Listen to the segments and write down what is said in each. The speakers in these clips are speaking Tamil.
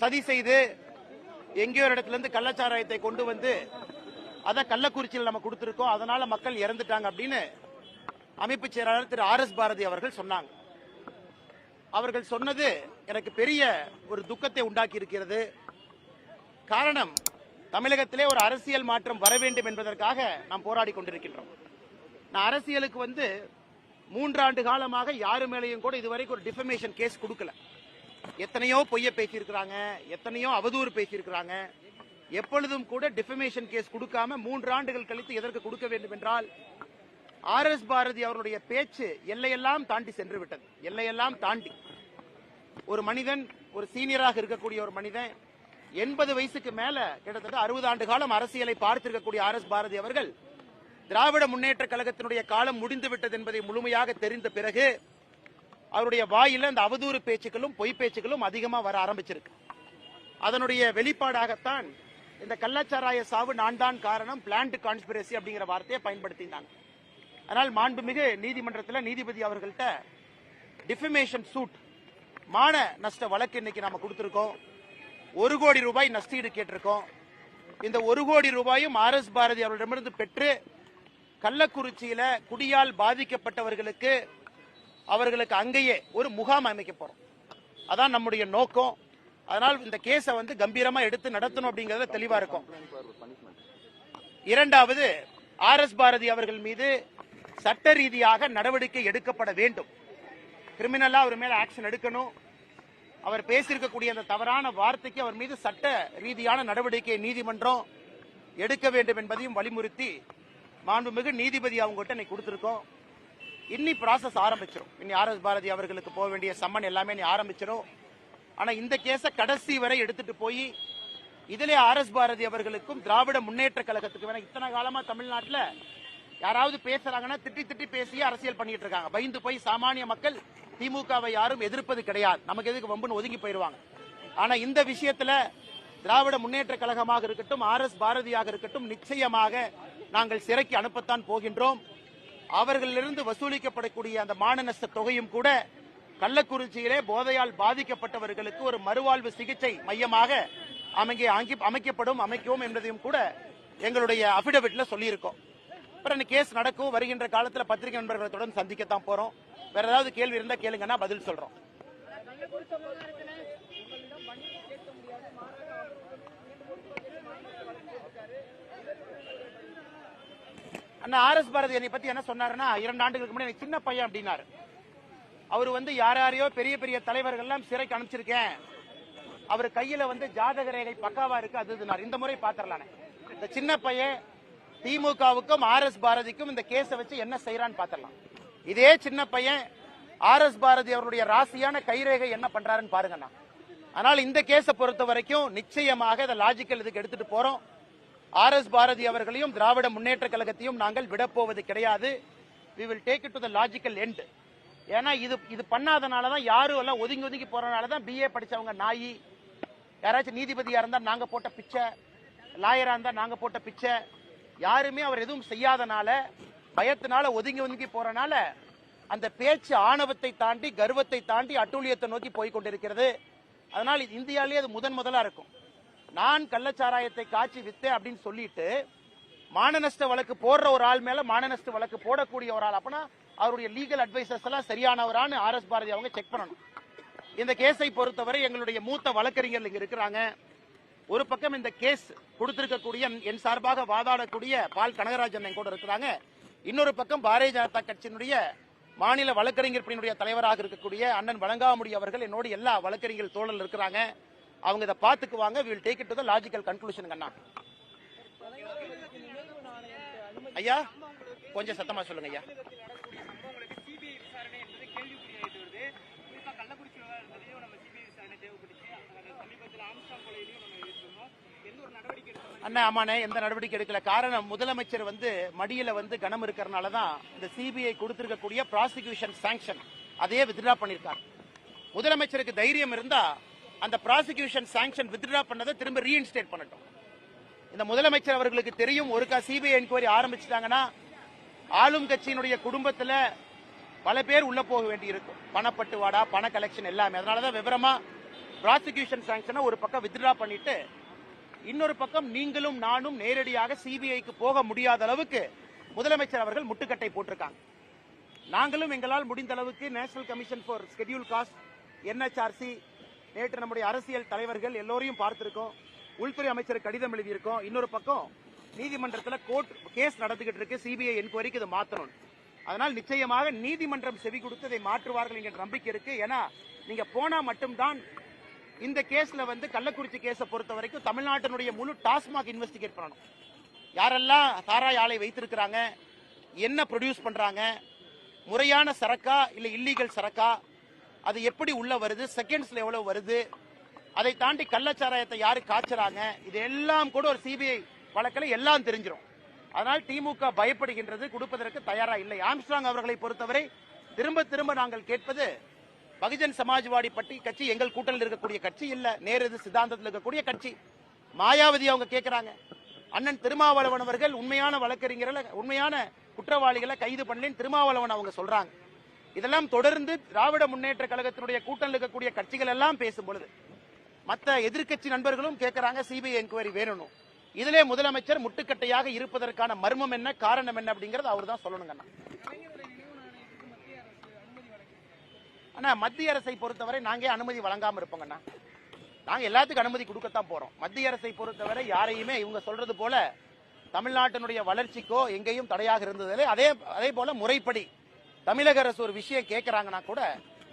சதி செய்து எங்கேயோ ஒரு இடத்துல இருந்து கள்ளச்சாராயத்தை கொண்டு வந்து அதை கள்ளக்குறிச்சியில் நம்ம கொடுத்துருக்கோம். அதனால மக்கள் இறந்துட்டாங்க அப்படின்னு அமைப்பு செயலாளர் திரு ஆர் எஸ் பாரதி அவர்கள் சொன்னாங்க. அவர்கள் சொன்னது எனக்கு பெரிய ஒரு துக்கத்தை உண்டாக்கி இருக்கிறது. காரணம் தமிழகத்திலே ஒரு அரசியல் மாற்றம் வர வேண்டும் என்பதற்காக நாம் போராடி கொண்டிருக்கின்றோம். நான் அரசியலுக்கு வந்து மூன்றாண்டு காலமாக யாரு மேலேயும் கூட இதுவரைக்கும் ஒரு டிஃபமேஷன் கேஸ் கொடுக்கல. எத்தனையோ பொய்ய பேசியிருக்கிறாங்க எத்தனையோ அவதூறு பேசியிருக்கிறாங்க. எப்பொழுதும் கூட டிஃபமேஷன் கேஸ் கொடுக்காம மூன்று ஆண்டுகள் கழித்து எதற்கு கொடுக்க வேண்டும் என்றால் ஆர் எஸ் பாரதி அவருடைய பேச்சு எல்லையெல்லாம் தாண்டி சென்று விட்டது. எல்லையெல்லாம் தாண்டி. ஒரு மனிதன் ஒரு சீனியராக இருக்கக்கூடிய ஒரு மனிதன் எண்பது வயசுக்கு மேல கிட்டத்தட்ட அறுபது ஆண்டு காலம் அரசியலை பார்த்திருக்கக்கூடிய ஆர் எஸ் பாரதி அவர்கள் திராவிட முன்னேற்ற கழகத்தினுடைய காலம் முடிந்து விட்டது என்பதை முழுமையாக தெரிந்த பிறகு அவருடைய வாயில இந்த அவதூறு பேச்சுக்களும் பொய் பேச்சுக்களும் அதிகமா வர ஆரம்பிச்சிருக்கு. அதனுடைய வெளிப்பாடாகத்தான் இந்த கள்ளச்சாராய சாவு நான் தான் காரணம் பிளான்ட் கான்ஸ்பிரசி அப்படிங்கிற வார்த்தையை பயன்படுத்தினாங்க. அதனால் மாண்புமிகு நீதிமன்றத்தில் நீதிபதி அவர்கள்ட்ட டிஃபமேஷன் சூட் மான நஷ்ட வழக்கு இன்னைக்கு நாம கொடுத்துருக்கோம். ஒரு கோடி ரூபாய் நஷ்டீடு கேட்டிருக்கோம். இந்த ஒரு கோடி ரூபாயும் ஆர் எஸ் பாரதி அவர்களிடமிருந்து பெற்று கள்ளக்குறிச்சியில குடியால் பாதிக்கப்பட்டவர்களுக்கு அவர்களுக்கு அங்கேயே ஒரு முகாம் அமைக்க போறோம். அதான் நம்முடைய நோக்கம். அதனால் இந்த கேஸை வந்து கம்பீரமா எடுத்து நடத்தணும் அப்படிங்கறத தெளிவா இருக்கும். இரண்டாவது ஆர் எஸ் பாரதி அவர்கள் மீது சட்ட ரீதியாக நடவடிக்கை எடுக்கப்பட வேண்டும். கிரிமினலா அவர் மேல ஆக்ஷன் எடுக்கணும். அவர் பேசியிருக்கக்கூடிய அந்த தவறான வார்த்தைக்கு அவர் மீது சட்ட ரீதியான நடவடிக்கை நீதிமன்றம் எடுக்க வேண்டும் என்பதையும் வலியுறுத்தி மாண்புமிகு நீதிபதி அவங்ககிட்ட இன்னைக்கு கொடுத்திருக்கோம். இன்னி ப்ராசஸ் ஆரம்பிச்சிடும் இன்னி ஆர் எஸ் பாரதி அவர்களுக்கு போக வேண்டிய சம்மன் எல்லாமே நீ ஆரம்பிச்சிடும் ஆனால் இந்த கேஸை கடைசி வரை எடுத்துட்டு போய் இதிலே ஆர் எஸ் பாரதி அவர்களுக்கும் திராவிட முன்னேற்ற கழகத்துக்கு வேணா இத்தனை காலமா தமிழ்நாட்டில் யாராவது பேசுறாங்கன்னா திட்டி திட்டி பேசி அரசியல் பண்ணிட்டு இருக்காங்க. பயந்து போய் சாமானிய மக்கள் திமுகவை யாரும் எதிர்ப்பது கிடையாது. நமக்கு எதுக்கு வம்புன்னு ஒதுங்கி போயிடுவாங்க. ஆனா இந்த விஷயத்துல திராவிட முன்னேற்ற கழகமாக இருக்கட்டும் ஆர் எஸ் பாரதியாக இருக்கட்டும் நிச்சயமாக நாங்கள் சிறைக்கு அனுப்பத்தான் போகின்றோம். அவர்களிலிருந்து வசூலிக்கப்படக்கூடிய அந்த மானநஷ்ட தொகையும் கூட கள்ளக்குறிச்சியிலே போதையால் பாதிக்கப்பட்டவர்களுக்கு ஒரு மறுவாழ்வு சிகிச்சை மையமாக அமைக்க அமைக்கப்படும் அமைக்கவும் என்பதையும் கூட எங்களுடைய அபிடவிட்ல சொல்லியிருக்கோம். அப்புறம் இந்த கேஸ் நடக்கும். வருகின்ற காலத்துல பத்திரிகை நண்பர்களை தொடர்ந்து சந்திக்கத்தான் போறோம். வேற ஏதாவது கேள்வி இருந்தா கேளுங்கன்னா பதில் சொல்றோம். அண்ணா ஆர் எஸ் பாரதி என்னை பத்தி என்ன சொன்னாருன்னா இரண்டு ஆண்டுகளுக்கு முன்னாடி எனக்கு சின்ன பையன் அப்படின்னாரு. அவர் வந்து யார் யாரையோ பெரிய பெரிய தலைவர்கள் எல்லாம் சிறைக்கு அனுப்பிச்சிருக்கேன். அவர் கையில வந்து ஜாதக ரேகை பக்காவா இருக்கு அது இந்த முறை பாத்திரலானே. இந்த சின்ன பையன் திமுகவுக்கும் ஆர் எஸ் பாரதிக்கும் இந்த கேஸை வச்சு என்ன செய்யறான்னு பாத்திரலாம். இதே சின்ன பையன் ஆர் எஸ் பாரதி அவருடைய ராசியான கைரேகை என்ன பண்றாருன்னு பாருங்கண்ணா. ஆனால் இந்த கேஸை பொறுத்த வரைக்கும் நிச்சயமாக இதை லாஜிக்கல் இதுக்கு எடுத்துட்டு போறோம். ஆர் எஸ் பாரதி அவர்களையும் திராவிட முன்னேற்ற கழகத்தையும் நாங்கள் விடப்போவது கிடையாது. We will take it to the logical end ஏன்னா இது இது பண்ணாதனால தான் யாரும் எல்லாம் ஒதுங்கி ஒதுங்கி போறனால தான் பிஏ படிச்சவங்க நாயி. யாராச்சும் நீதிபதியா இருந்தா நாங்க போட்ட பிச்சை லாயரா இருந்தா நாங்க போட்ட பிச்சை. யாருமே அவர் எதுவும் செய்யாதனால பயத்தினால ஒதுங்கி ஒதுங்கி போறனால அந்த பேச்சு ஆணவத்தை தாண்டி கர்வத்தை தாண்டி அட்டூழியத்தை நோக்கி போய் கொண்டிருக்கிறது. அதனால் இந்தியாவிலேயே அது முதன் முதலா இருக்கும். நான் கள்ளச்சாராயத்தை காய்ச்சி வித்தேன் அப்படின்னு சொல்லிட்டு மானநஷ்ட வழக்கு போடுற ஒரு ஆள் மேல மானநஷ்ட வழக்கு போடக்கூடிய ஒரு ஆள். அப்பனா அவருடைய லீகல் அட்வைசர்ஸ் எல்லாம் சரியானவரான்னு ஆர் எஸ் பாரதி அவங்க செக் பண்ணணும். இந்த கேஸை பொறுத்தவரை எங்களுடைய மூத்த வழக்கறிஞர்கள் இங்க இருக்கிறாங்க. ஒரு பக்கம் இந்த கேஸ் கொடுத்திருக்கக்கூடிய என் சார்பாக வாதாடக்கூடிய பால் கனகராஜன் என் கூட இருக்கிறாங்க. இன்னொரு பக்கம் பாரதிய ஜனதா கட்சியினுடைய மாநில வழக்கறிஞர் பிரிவினுடைய தலைவராக இருக்கக்கூடிய அண்ணன் வழங்காமுடி அவர்கள் என்னோடு எல்லா வழக்கறிஞர் தோழல் இருக்கிறாங்க. அவங்க இதை பார்த்துக்குவாங்க. Will take it to the logical conclusion அண்ணா ஐயா கொஞ்சம் சத்தமா சொல்லுங்க ஐயா. அண்ணா ஆமாண்ணே எந்த நடவடிக்கை எடுக்கல. காரணம் முதலமைச்சர் வந்து மடியில வந்து கனம் இருக்கிறனால தான் இந்த சிபிஐ கொடுத்திருக்கக்கூடிய ப்ராசிக்யூஷன் சாங்ஷன் அதையே வித்ரா பண்ணியிருக்காரு முதலமைச்சருக்கு தைரியம் இருந்தா அந்த ப்ராசிக்யூஷன் சாங்ஷன் வித்ட்ரா பண்ணதை திரும்ப ரீஇன்ஸ்டேட் பண்ணட்டும். இந்த முதலமைச்சர் அவர்களுக்கு தெரியும் ஒருக்கா சிபிஐ என்கொயரி ஆரம்பிச்சிட்டாங்கன்னா ஆளும் கட்சியினுடைய குடும்பத்துல பல பேர் உள்ள போக வேண்டி இருக்கும் பணப்பட்டுவாடா பண கலெக்ஷன் எல்லாமே. அதனாலதான் விவரமா ப்ராசிக்யூஷன் சாங்ஷனை ஒரு பக்கம் வித்ட்ரா பண்ணிட்டு இன்னொரு பக்கம் நீங்களும் நானும் நேரடியாக சிபிஐக்கு போக முடியாத அளவுக்கு முதலமைச்சர் அவர்கள் முட்டுக்கட்டை போட்டிருக்காங்க. நாங்களும் எங்களால் முடிந்த அளவுக்கு national commission for scheduled caste NHRC நேற்று நம்முடைய அரசியல் தலைவர்கள் எல்லோரையும் பார்த்திருக்கோம். உள்துறை அமைச்சர் கடிதம் எழுதியிருக்கோம். இன்னொரு பக்கம் நீதிமன்றத்தில் கோர்ட் கேஸ் நடந்துகிட்டு இருக்கு. சிபிஐ என்கொயரிக்கு இதை மாற்றணும் அதனால் நிச்சயமாக நீதிமன்றம் செவி கொடுத்து இதை மாற்றுவார்கள் என்கிற நம்பிக்கை இருக்கு. ஏன்னா நீங்க போனா மட்டும்தான் இந்த கேஸ்ல வந்து கள்ளக்குறிச்சி கேஸை பொறுத்த வரைக்கும் தமிழ்நாட்டினுடைய முழு டாஸ்மாக் இன்வெஸ்டிகேட் பண்ணணும். யாரெல்லாம் சாராய் ஆலை வைத்திருக்கிறாங்க என்ன ப்ரொடியூஸ் பண்றாங்க முறையான சரக்கா இல்ல இல்லீகல் சரக்கா அது எப்படி உள்ள வருது? செகண்ட்ஸ்ல எவ்வளவு வருது? அதை தாண்டி கள்ளச்சாராயத்தை யாரு காய்ச்சறாங்க? இது எல்லாம் கூட ஒரு சிபிஐ வழக்கில் எல்லாம் தெரிஞ்சிடும் அதனால் திமுக பயப்படுகின்றது கொடுப்பதற்கு தயாரா இல்லை. ஆம்ஸ்ட்ராங் அவர்களை பொறுத்தவரை திரும்ப திரும்ப நாங்கள் கேட்பது பகுஜன் சமாஜ்வாடி பட்டி கட்சி எங்கள் கூட்டணியில் இருக்கக்கூடிய கட்சி இல்ல நேரது சித்தாந்தத்தில் இருக்கக்கூடிய கட்சி. மாயாவதி அவங்க கேட்கிறாங்க. அண்ணன் திருமாவளவன் அவர்கள் உண்மையான வழக்கறிஞர்களை உண்மையான குற்றவாளிகளை கைது பண்ணலன்னு திருமாவளவன் அவங்க சொல்றாங்க. இதெல்லாம் தொடர்ந்து திராவிட முன்னேற்ற கழகத்தினுடைய கூட்டம் இருக்கக்கூடிய கட்சிகள் எல்லாம் பேசும் பொழுது மற்ற எதிர்கட்சி நண்பர்களும் கேட்கிறாங்க சிபிஐ என்கொயரி வேணும் இதிலே முதலமைச்சர் முட்டுக்கட்டையாக இருப்பதற்கான மர்மம் என்ன காரணம் என்ன அப்படிங்கறது அவர் தான் சொல்லணுங்க அண்ணா. ஆனா மத்திய அரசை பொறுத்தவரை நாங்க அனுமதி வழங்காம இருப்போங்கண்ணா நாங்க எல்லாத்துக்கும் அனுமதி கொடுக்கத்தான் போறோம். மத்திய அரசை பொறுத்தவரை யாரையுமே இவங்க சொல்றது போல தமிழ்நாட்டினுடைய வளர்ச்சிக்கோ எங்கேயும் தடையாக இருந்ததில்லை. அதே அதே போல முறைப்படி தமிழக அரசு ஒரு விஷயம் கேட்கறாங்கன்னா கூட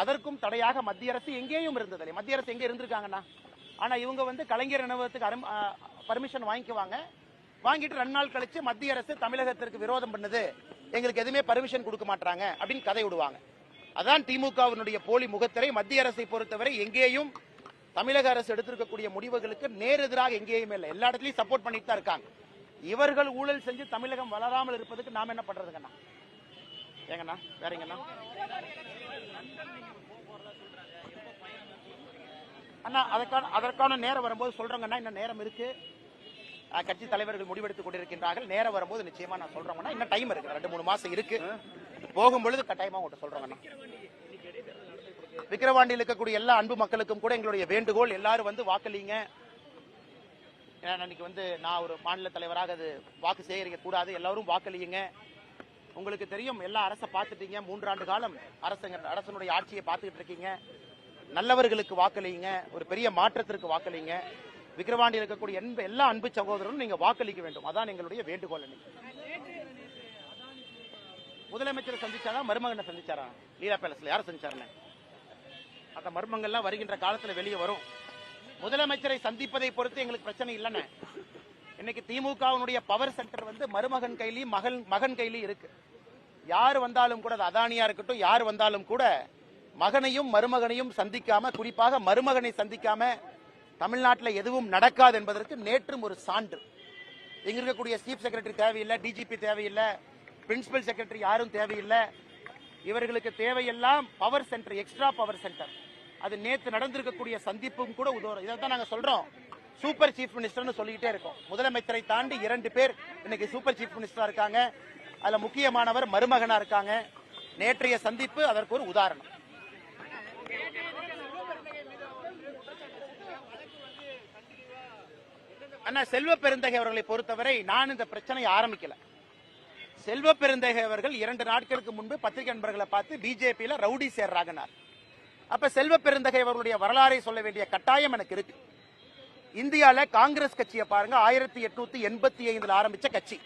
அதற்கும் தடையாக மத்திய அரசு எங்கேயும் இருந்ததில்லை. மத்திய அரசு எங்கே இருந்திருக்காங்கன்னா? ஆனா இவங்க வந்து கலைஞர் நினைவகத்துக்கு பர்மிஷன் வாங்கிக்குவாங்க. வாங்கிட்டு ரெண்டு நாள் கழிச்சு மத்திய அரசு தமிழகத்திற்கு விரோதம் பண்ணுது. எங்களுக்கு எதுவுமே பர்மிஷன் கொடுக்க மாட்டாங்க அப்படின்னு கதை விடுவாங்க. அதான் திமுகவினுடைய போலி முகத்திரை. மத்திய அரசை பொறுத்தவரை எங்கேயும் தமிழக அரசு எடுத்திருக்கக்கூடிய முடிவுகளுக்கு நேர் எதிராக எங்கேயுமே இல்லை. எல்லா இடத்துலையும் சப்போர்ட் பண்ணிட்டு தான் இருக்காங்க. இவர்கள் ஊழல் செஞ்சு தமிழகம் வளராமல் இருப்பதுக்கு நாம என்ன பண்றதுங்கண்ணா? ஏங்கண்ணா வேறங்கண்ணா அண்ணா அதற்கான அதற்கான நேரம் வரும்போது சொல்றோங்கண்ணா. இன்னும் நேரம் இருக்கு. கட்சி தலைவர்கள் முடிவெடுத்துக் கொண்டிருக்கின்றார்கள். நேரம் வரும்போது நிச்சயமா நான் சொல்றேங்கண்ணா. இன்னும் டைம் இருக்கு. ரெண்டு மூணு மாசம் இருக்கு. போகும் பொழுது கட்டாயமா உங்கள்கிட்ட சொல்றேங்கண்ணா. விக்கிரவாண்டியில் இருக்கக்கூடிய எல்லா அன்பு மக்களுக்கும் கூட எங்களுடைய வேண்டுகோள் எல்லாரும் வந்து வாக்களிங்க. ஏன்னா இன்னைக்கு வந்து நான் ஒரு மாநில தலைவராக அது வாக்கு சேகரிக்க கூடாது. எல்லாரும் வாக்களியுங்க. உங்களுக்கு தெரியும் எல்லா அரசை பார்த்துட்டீங்க. மூன்றாண்டு காலம் அரசங்க அரசனுடைய ஆட்சியை பார்த்துக்கிட்டு இருக்கீங்க. நல்லவர்களுக்கு வாக்களிங்க. ஒரு பெரிய மாற்றத்திற்கு வாக்களிங்க. விக்ரவாண்டி இருக்கக்கூடிய எந்த எல்லா அன்பு சகோதரரும் நீங்க வாக்களிக்க வேண்டும். அதான் எங்களுடைய வேண்டுகோள் முதலமைச்சரை சந்திச்சாரா? மருமகனை சந்திச்சாரா? லீலா பேலஸ்ல யாரை சந்திச்சாருன்னு? அந்த மர்மங்கள்லாம் வருகின்ற காலத்துல வெளியே வரும். முதலமைச்சரை சந்திப்பதை பொறுத்து எங்களுக்கு பிரச்சனை இல்லைன்னு. இன்னைக்கு திமுகவினுடைய பவர் சென்டர் வந்து மருமகன் கையிலயும் மகன் மகன் கையிலயும் இருக்கு. யார் வந்தாலும் கூட அது அதானியா இருக்கட்டும் யார் வந்தாலும் கூட மகனையும் மருமகனையும் சந்திக்காம குறிப்பாக மருமகனை சந்திக்காம தமிழ்நாட்டில் எதுவும் நடக்காது என்பதற்கு நேற்றும் ஒரு சான்று. இங்க இருக்கக்கூடிய சீஃப் செக்ரட்டரி தேவையில்லை டிஜிபி தேவையில்லை பிரின்சிபல் செக்ரட்டரி யாரும் தேவையில்லை. இவர்களுக்கு தேவையெல்லாம் power centre extra power centre அது நேற்று நடந்திருக்கக்கூடிய சந்திப்பும் கூட உதவும் இதை தான் நாங்கள் சொல்றோம் சூப்பர் சீஃப் மினிஸ்டர்னு சொல்லிக்கிட்டே இருக்கோம். முதலமைச்சரை தாண்டி இரண்டு பேர் இன்னைக்கு சூப்பர் சீஃப் மினிஸ்டரா இருக்காங்க. அதுல முக்கியமானவர் மருமகனா இருக்காங்க. நேற்றைய சந்திப்பு அதற்கு ஒரு உதாரணம். ஆனா செல்வ பெருந்தகை அவர்களை பொறுத்தவரை நான் இந்த பிரச்சனையை ஆரம்பிக்கல. செல்வ பெருந்தகை அவர்கள் இரண்டு நாட்களுக்கு முன்பு பத்திரிகை நண்பர்களை பார்த்து பிஜேபியில ரவுடி சேர்றாங்கனார். அப்ப செல்வ பெருந்தகை அவர்களுடைய வரலாறை சொல்ல வேண்டிய கட்டாயம் எனக்கு இருக்கு. இந்தியால காங்கிரஸ் கட்சியை பாருங்க ஆயிரத்தி எட்நூத்தி எண்பத்தி ஐந்துல ஆரம்பிச்ச கட்சி.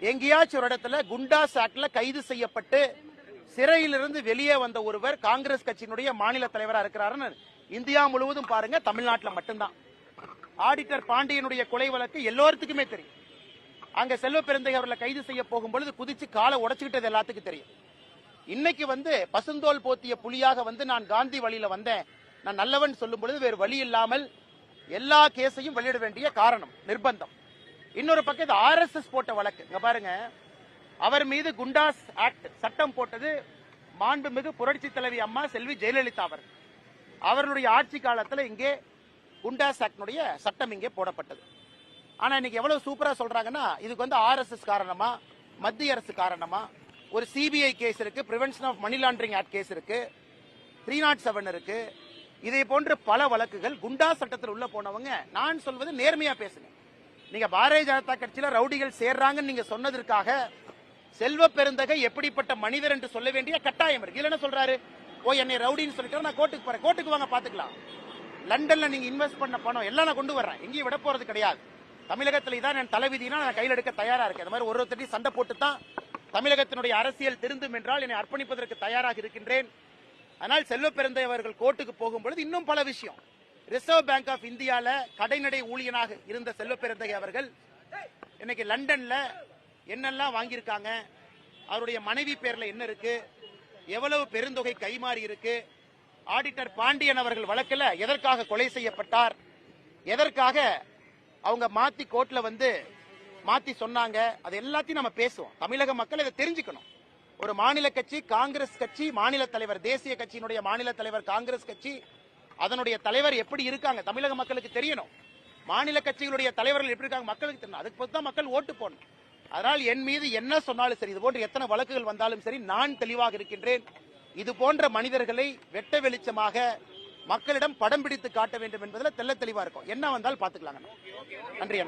எங்கேயாச்சும் ஒரு இடத்துல குண்டா ஆக்ட்ல கைது செய்யப்பட்டு சிறையிலிருந்து வெளியே வந்த ஒருவர் காங்கிரஸ் கட்சியினுடைய மாநில தலைவராக இருக்கிறாருன்னு இந்தியா முழுவதும் பாருங்க தமிழ்நாட்டில் மட்டும்தான். ஆடிட்டர் பாண்டியனுடைய கொலை வழக்கு எல்லோருத்துக்குமே தெரியும். அங்க செல்வ பெருந்தை அவர்களை கைது செய்ய போகும் பொழுது குதிச்சு காலை உடச்சுக்கிட்டது எல்லாத்துக்கும் தெரியும். இன்னைக்கு வந்து பசுந்தோல் போத்திய புலியாக வந்து நான் காந்தி வழியில வந்தேன். நான் நல்லவன் சொல்லும் பொழுது வேறு வழி இல்லாமல் எல்லா கேஸையும் வெளியிட வேண்டிய காரணம் நிர்பந்தம். இன்னொரு பக்கம் இது ஆர்எஸ்எஸ் போட்ட வழக்கு. இங்க பாருங்க. அவர் மீது குண்டாஸ் ஆக்ட் சட்டம் போட்டது மாண்புமிகு புரட்சி தலைவி அம்மா செல்வி ஜெயலலிதா அவர். அவர்களுடைய ஆட்சி காலத்தில் இங்கே குண்டாஸ் ஆக்டினுடைய சட்டம் இங்கே போடப்பட்டது. ஆனா இன்னைக்கு எவ்வளவு சூப்பரா சொல்றாங்கன்னா இதுக்கு வந்து ஆர்எஸ்எஸ் காரணமா மத்திய அரசு காரணமா ஒரு சிபிஐ கேஸ் இருக்கு prevention of money laundering act case இருக்கு த்ரீ நாட் செவன் இருக்கு. இதே போன்ற பல வழக்குகள் குண்டா சட்டத்தில் உள்ள போனவங்க நான் சொல்வது நேர்மையா பேசுங்க. நீங்க பாரதிய ஜனதா கட்சியில ரவுடிகள் சேர்றாங்கன்னு நீங்க சொன்னதற்காக செல்வ பெருந்தகை எப்படிப்பட்ட மனிதர் என்று சொல்ல வேண்டிய கட்டாயம் இருக்கு. இல்ல என்ன சொல்றாரு ஓ என்னை ரவுடின்னு சொல்லிட்டு நான் கோர்ட்டுக்கு போறேன். கோர்ட்டுக்கு வாங்க பாத்துக்கலாம். லண்டன்ல நீங்க இன்வெஸ்ட் பண்ண பணம் எல்லாம் நான் கொண்டு வர்றேன். எங்கேயும் விட போறது கிடையாது. தமிழகத்துல இதான் என் தலைவிதினா நான் கையில் எடுக்க தயாரா இருக்கேன். இந்த மாதிரி ஒரு ஒருத்தரையும் சண்டை போட்டு தான் தமிழகத்தினுடைய அரசியல் திருந்தும் என்றால் என்னை அர்ப்பணிப்பதற்கு தயாராக இருக்கின்றேன். ஆனால் செல்வ பெருந்தை அவர்கள் கோர்ட்டுக்கு போகும்பொழுது இன்னும் பல விஷயம். ரிசர்வ் பேங்க் ஆஃப் இந்தியால கடைநடை ஊழியனாக இருந்த செல்வ பெருந்தகை அவர்கள் இன்னைக்கு லண்டன்ல என்னெல்லாம் வாங்கியிருக்காங்க அவருடைய மனைவி பேர்ல என்ன இருக்கு எவ்வளவு பெருந்தொகை கைமாறி இருக்கு ஆடிட்டர் பாண்டியன் அவர்கள் வழக்கில் எதற்காக கொலை செய்யப்பட்டார் எதற்காக அவங்க மாத்தி கோர்ட்ல வந்து மாத்தி சொன்னாங்க அது எல்லாத்தையும் நம்ம பேசுவோம். தமிழக மக்கள் இதை தெரிஞ்சுக்கணும். ஒரு மாநில கட்சி காங்கிரஸ் கட்சி மாநில தலைவர் தேசிய கட்சியினுடைய மாநில தலைவர் காங்கிரஸ் கட்சி அதனுடைய தலைவர் எப்படி இருக்காங்க? தமிழக மக்களுக்கு தெரியணும். மாநில கட்சிகளுடைய தலைவர்கள் எப்படி இருக்காங்க? மக்களுக்கு தெரியணும். அதுக்கு பொறுத்து தான் மக்கள் ஓட்டு போடணும். அதனால் என் மீது என்ன சொன்னாலும் சரி இது போன்ற எத்தனை வழக்குகள் வந்தாலும் சரி நான் தெளிவாக இருக்கின்றேன். இது போன்ற மனிதர்களை வெட்ட வெளிச்சமாக மக்களிடம் படம் பிடித்து காட்ட வேண்டும் என்பதில் தெள்ள தெளிவா இருக்கும். என்ன வந்தாலும் பாத்துக்கலாங்க நன்றி அண்ணா.